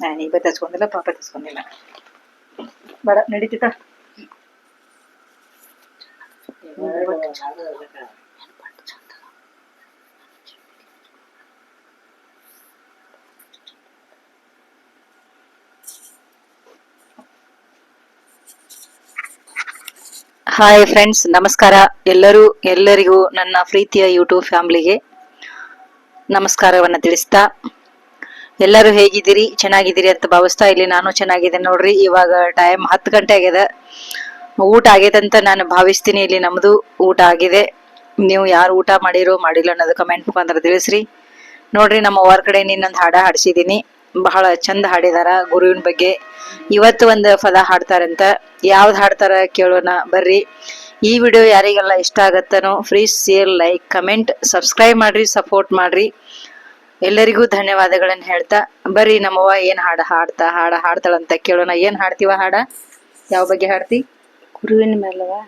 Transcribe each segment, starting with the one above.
ನಾನು ಈಗ ತಸ್ಕೊಂಡಿಲ್ಲ ಪಾಪ ತಸ್ಕೊಂಡಿಲ್ಲ ಬೇಡ, ನಡೀತಿತ್ತ? ಹಾಯ್ ಫ್ರೆಂಡ್ಸ್ ನಮಸ್ಕಾರ. ಎಲ್ಲರೂ, ಎಲ್ಲರಿಗೂ ನನ್ನ ಪ್ರೀತಿಯ ಯೂಟ್ಯೂಬ್ ಫ್ಯಾಮಿಲಿಗೆ ನಮಸ್ಕಾರವನ್ನ ತಿಳಿಸ್ತಾ ಎಲ್ಲರೂ ಹೇಗಿದ್ದೀರಿ? ಚೆನ್ನಾಗಿದ್ದೀರಿ ಅಂತ ಭಾವಿಸ್ತಾ ಇಲ್ಲಿ ನಾನು ಚೆನ್ನಾಗಿದ್ದೇನೆ ನೋಡ್ರಿ. ಇವಾಗ ಟೈಮ್ ಹತ್ತು ಗಂಟೆ ಆಗಿದೆ. ಊಟ ಆಗೈತಂತ ನಾನು ಭಾವಿಸ್ತೀನಿ ಇಲ್ಲಿ. ನಮ್ದು ಊಟ ಆಗಿದೆ. ನೀವು ಯಾರು ಊಟ ಮಾಡಿರೋ ಮಾಡಿಲ್ಲ ಅನ್ನೋದು ಕಮೆಂಟ್ ಮುಖಾಂತರ ತಿಳಿಸ್ರಿ. ನೋಡ್ರಿ, ನಮ್ಮ ಅವ್ರ ಕಡೆ ಇನ್ನೊಂದು ಹಾಡ ಹಾಡಿಸಿದ್ದೀನಿ. ಬಹಳ ಚಂದ ಹಾಡಿದಾರ ಗುರುವಿನ ಬಗ್ಗೆ. ಇವತ್ತು ಒಂದು ಪದ ಹಾಡ್ತಾರಂತ. ಯಾವ್ದು ಹಾಡ್ತಾರ ಕೇಳೋಣ ಬರ್ರಿ. ಈ ವಿಡಿಯೋ ಯಾರಿಗೆಲ್ಲ ಇಷ್ಟ ಆಗತ್ತನೋ free share like comment subscribe ಮಾಡ್ರಿ ಸಪೋರ್ಟ್ ಮಾಡ್ರಿ. ಎಲ್ಲರಿಗೂ ಧನ್ಯವಾದಗಳನ್ನ ಹೇಳ್ತಾ. ಬರೀ ನಮ್ಮವ್ವ ಏನ್ ಹಾಡ ಹಾಡ್ತಾ ಹಾಡ ಹಾಡ್ತಾಳಂತ ಕೇಳೋಣ. ಏನ್ ಹಾಡ್ತೀವ ಹಾಡ? ಯಾವ ಬಗ್ಗೆ ಹಾಡ್ತಿ? ಗುರುವಿನ ಮೇಲೆವಾ?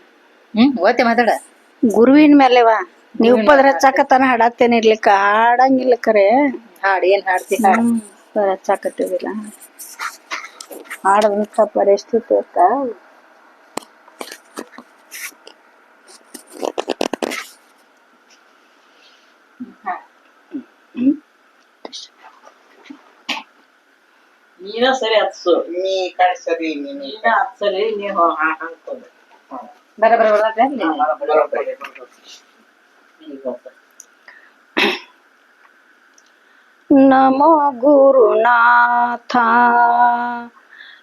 ಹ್ಮ್ ಓತೆ ಮಾತಾಡ. ಗುರುವಿನ ಮೇಲೆವಾ? ನೀವು ಪದ್ರ ಹಚ್ಚಾಕತ್ತಾನ ಹಾಡತ್ತೇನೆ ಇರ್ಲಿಕ್ಕ. ಹಾಡಂಗಿಲ್ಲ ಕರೆ. ಹಾಡ್ ಏನ್ ಹಾಡ್ತಿ? ಹಾಡ್. ಹಚ್ಚಾಕತ್ತಿದಿಲ್ಲ. ಹಾಡದಂತ ಪರಿಸ್ಥಿತಿ ಇತ್ತ ನೀನ ಸರಿ ಹತ್ಸು ನೀ ಕಡೆ ಸರಿ ನೀನು ನೀನ ಹತ್ಸರಿ ನೀವು ಹಾಕೋದು ಬರ ಬರ ಬರ ಬರ್ಲಿ. ನಮೋ ಗುರುನಾಥ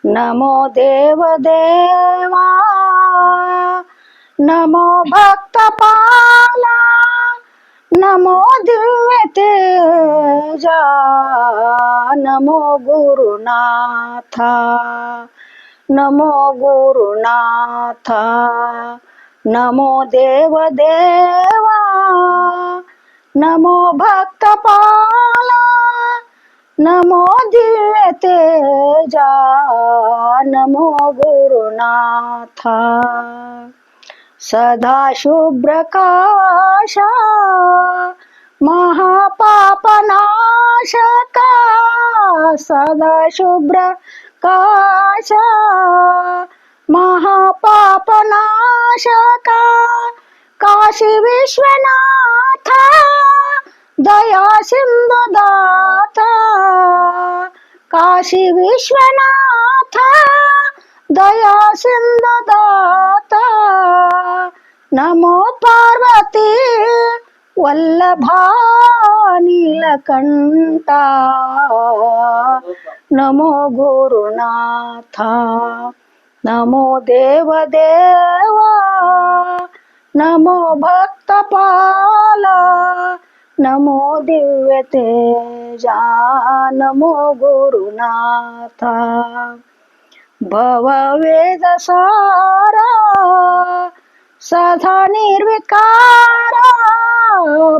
ನಮೋ ದೇವ ದೇವಾ ನಮೋ ಭಕ್ತ ಪಾಲ ನಮೋ ದಿವ್ಯ ತೇಜ नमो गुरुनाथा नमो गुरुनाथा नमो देवदेवा नमो भक्तपाला नमो दिव्यतेजा नमो गुरुनाथा। सदाशुभ्रकाशा महापापनाशका सदा शुभ्र काशा। महापापनाशका। काशी विश्वनाथ। दया सिन्धुदाता काशी विश्वनाथ। दया सिन्धुदाता नमो पार्वती वल्लभा। నీలకంఠ నమో గురునాథ నమో దేవదేవా నమో భక్తపాల నమో దివ్యతేజ నమో గురునాథ भववेदसारा सदा निर्विकारा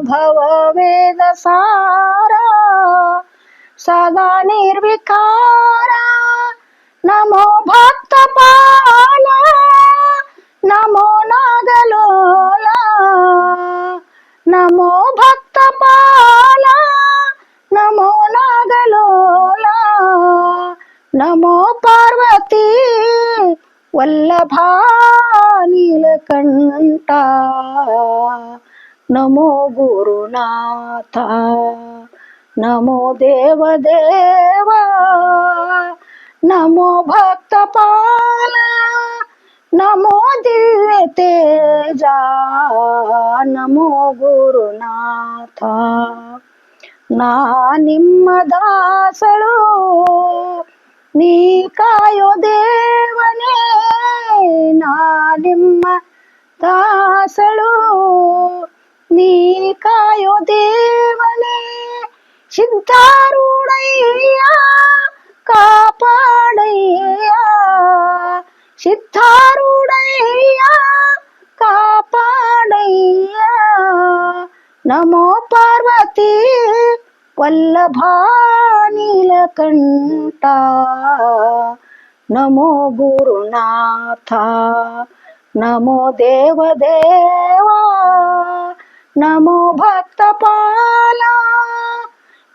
भव वेदसारा सदा निर्विकारा नमो भक्तपाला नमो नागलोला नमो भक्तपाला नमो नागलोला नमो पार्वती वल्लभा नीलकण्ठा ನಮೋ ಗುರುನಾಥ, ನಮೋ ದೇವದೇವ ದೇವ, ನಮೋ ಭಕ್ತ ಪಾಲ, ನಮೋ ದಿವ್ಯ ತೇಜ, ನಮೋ ಗುರುನಾಥ. ನಾ ನಿಮ್ಮ ದಾಸಳು కారుడయ్యా కాపాడయ్యా. సిద్ధారుడయ్యా కాపాడయ్యా. నమో పార్వతి వల్లభానిలకంఠ నమో గురునాథ నమో దేవదేవా. నమో భక్తపాలా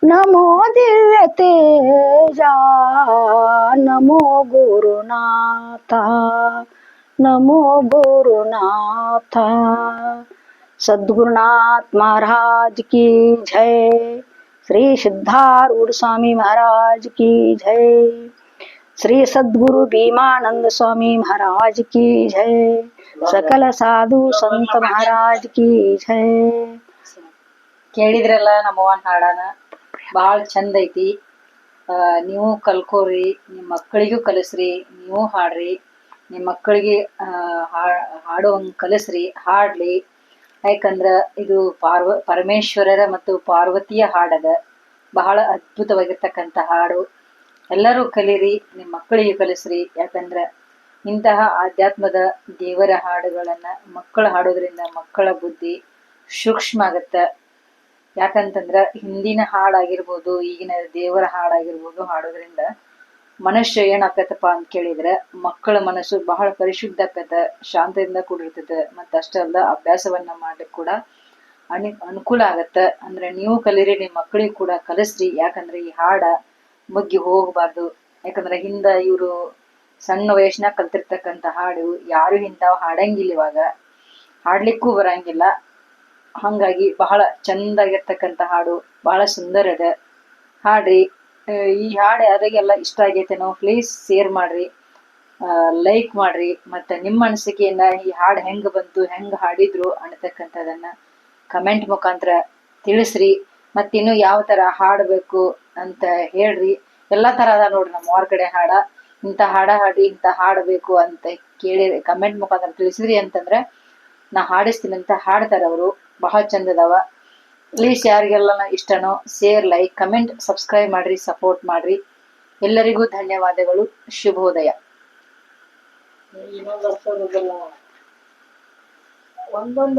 ನಮೋ ಭಕ್ತ ಪಾಲ ನಮೋ ದಿವ್ಯ तेजा नमो गुरुनाथ नमो गुरुनाथ सद्गुरुनाथ महाराज की जय श्री सिद्धारूढ़ स्वामी महाराज की जय श्री सद्गुरु भीमानंद स्वामी महाराज की जय सकल साधु संत महाराज की जय ಕೇಳಿದ್ರಲ್ಲ ನಮ್ಮವ್ವನ ಹಾಡನ ಭಾಳ ಚಂದ ಐತಿ. ನೀವು ಕಲ್ಕೋರಿ ನಿಮ್ಮ ಮಕ್ಕಳಿಗೂ ಕಲಿಸ್ರಿ ನೀವು ಹಾಡ್ರಿ. ನಿಮ್ಮ ಮಕ್ಕಳಿಗೆ ಆ, ಹಾ- ಹಾಡುವಂಗ್ ಕಲಿಸ್ರಿ ಹಾಡ್ಲಿ. ಯಾಕಂದ್ರೆ ಇದು ಪಾರ್ವ ಪರಮೇಶ್ವರರ ಮತ್ತು ಪಾರ್ವತಿಯ ಹಾಡದ ಬಹಳ ಅದ್ಭುತವಾಗಿರ್ತಕ್ಕಂಥ ಹಾಡು. ಎಲ್ಲರೂ ಕಲೀರಿ ನಿಮ್ಮ ಮಕ್ಕಳಿಗೆ ಕಲಿಸ್ರಿ. ಯಾಕಂದ್ರೆ ಇಂತಹ ಆಧ್ಯಾತ್ಮದ ದೇವರ ಹಾಡುಗಳನ್ನು ಮಕ್ಕಳು ಹಾಡೋದ್ರಿಂದ ಮಕ್ಕಳ ಬುದ್ಧಿ ಸೂಕ್ಷ್ಮ ಆಗತ್ತ. ಯಾಕಂತಂದ್ರ ಹಿಂದಿನ ಹಾಡಾಗಿರ್ಬೋದು, ಈಗಿನ ದೇವರ ಹಾಡಾಗಿರ್ಬೋದು ಹಾಡೋದ್ರಿಂದ ಮನುಷ್ಯ ಏನಾಕತ್ತಪ್ಪ ಅಂತ ಕೇಳಿದ್ರ ಮಕ್ಕಳ ಮನಸ್ಸು ಬಹಳ ಪರಿಶುದ್ಧ ಆಕತ ಶಾಂತದಿಂದ ಕೂಡಿರ್ತದ ಮತ್ತ ಅಷ್ಟೇ ಅಲ್ಲ ಅಭ್ಯಾಸವನ್ನ ಮಾಡ್ಲಿಕ್ಕೆ ಕೂಡ ಅನಿ, ಅನುಕೂಲ ಆಗತ್ತ. ಅಂದ್ರೆ ನೀವು ಕಲಿರಿ ನಿಮ್ಮ ಮಕ್ಕಳಿಗೆ ಕೂಡ ಕಲಿಸ್ರಿ. ಯಾಕಂದ್ರೆ ಈ ಹಾಡ ಮುಗ್ಗಿ ಹೋಗಬಾರ್ದು. ಯಾಕಂದ್ರೆ ಹಿಂದ ಇವರು ಸಣ್ಣ ವಯಸ್ಸಿನಾಗ ಕಲ್ತಿರ್ತಕ್ಕಂಥ ಹಾಡು ಯಾರು ಇಂತಾವ್ ಹಾಡಂಗಿಲ್ಲ ಇವಾಗ. ಹಾಡ್ಲಿಕ್ಕೂ ಬರಂಗಿಲ್ಲ. ಹಂಗಾಗಿ ಬಹಳ ಚಂದಾಗಿರ್ತಕ್ಕಂಥ ಹಾಡು, ಬಹಳ ಸುಂದರ ಅದ ಹಾಡ್ರಿ ಈ ಹಾಡು ಯಾರಿಗೆಲ್ಲ ಇಷ್ಟ ಆಗೈತೇನೋ ಪ್ಲೀಸ್ ಶೇರ್ ಮಾಡ್ರಿ ಲೈಕ್ ಮಾಡ್ರಿ, ಮತ್ತೆ ನಿಮ್ಮ ಅನಿಸಿಕೆಯಿಂದ ಈ ಹಾಡು ಹೆಂಗೆ ಬಂತು, ಹೆಂಗೆ ಹಾಡಿದ್ರು ಅನ್ನತಕ್ಕಂಥದನ್ನ ಕಮೆಂಟ್ ಮುಖಾಂತರ ತಿಳಿಸ್ರಿ. ಮತ್ತಿನ್ನು ಯಾವ ತರ ಹಾಡಬೇಕು ಅಂತ ಹೇಳ್ರಿ. ಎಲ್ಲಾ ತರ ಅದ ನೋಡ್ರಿ ನಮ್ಮ ಹೊರಗಡೆ ಹಾಡ. ಇಂಥ ಹಾಡ ಹಾಡಿ, ಇಂಥ ಹಾಡಬೇಕು ಅಂತ ಕೇಳಿ ಕಮೆಂಟ್ ಮುಖಾಂತರ ತಿಳಿಸಿದ್ರಿ ಅಂತಂದ್ರೆ ನಾ ಹಾಡಿಸ್ತೀನಿ ಅಂತ ಹಾಡ್ತಾರೆ ಅವರು. ಬಹಳ ಚಂದ ಅದಾವ. ಪ್ಲೀಸ್ ಯಾರಿಗೆಲ್ಲ ಇಷ್ಟನೋ ಶೇರ್ ಲೈಕ್ ಕಮೆಂಟ್ ಸಬ್ಸ್ಕ್ರೈಬ್ ಮಾಡ್ರಿ ಸಪೋರ್ಟ್ ಮಾಡ್ರಿ. ಎಲ್ಲರಿಗೂ ಧನ್ಯವಾದಗಳು. ಶುಭೋದಯ. ಒಂದೊಂದ.